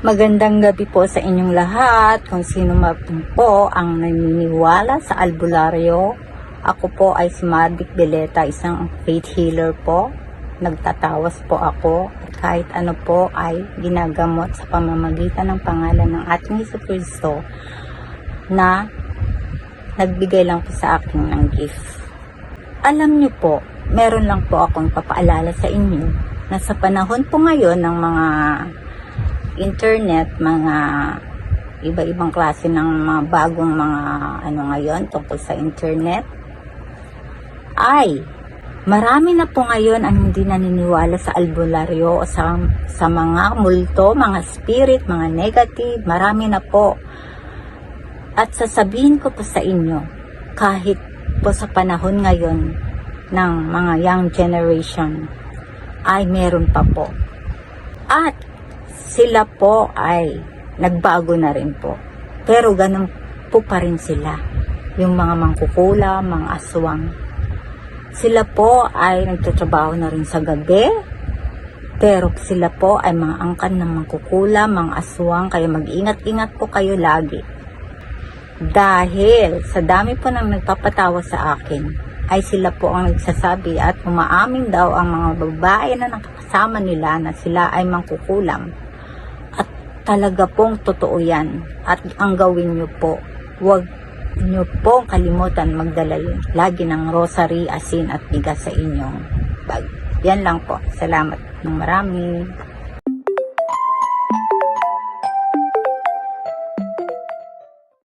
Magandang gabi po sa inyong lahat. Kung sino man po ang naniniwala sa albularyo, ako po ay si Madik Beleta, isang faith healer po. Nagtatawas po ako. Kahit ano po ay ginagamot sa pamamagitan ng pangalan ng ating Hesus Kristo na nagbigay lang po sa akin ng gift. Alam niyo po, meron lang po akong papaalala sa inyo na sa panahon po ngayon ng mga internet, mga iba-ibang klase ng mga bagong mga ano ngayon tungkol sa internet, ay marami na po ngayon ang hindi naniniwala sa albularyo o sa, sa mga multo, mga spirit, mga negative, marami na po. At sasabihin ko po sa inyo, kahit po sa panahon ngayon ng mga young generation, ay meron pa po. At sila po ay nagbago na rin po. Pero ganun po pa rin sila. Yung mga mangkukula, mga aswang. Sila po ay nagtatrabaho na rin sa gabi. Pero sila po ay mga angkan ng mangkukula, mga aswang. Kaya mag-ingat-ingat po kayo lagi. Dahil sa dami po nang nagpapatawa sa akin, ay sila po ang nagsasabi at umaamin daw ang mga babae na nakakasama nila na sila ay mangkukulam. Talaga pong totoo yan. At ang gawin nyo po, huwag nyo pong kalimutan magdala lagi ng rosary, asin at bigas sa inyong bag. Yan lang po. Salamat ng marami.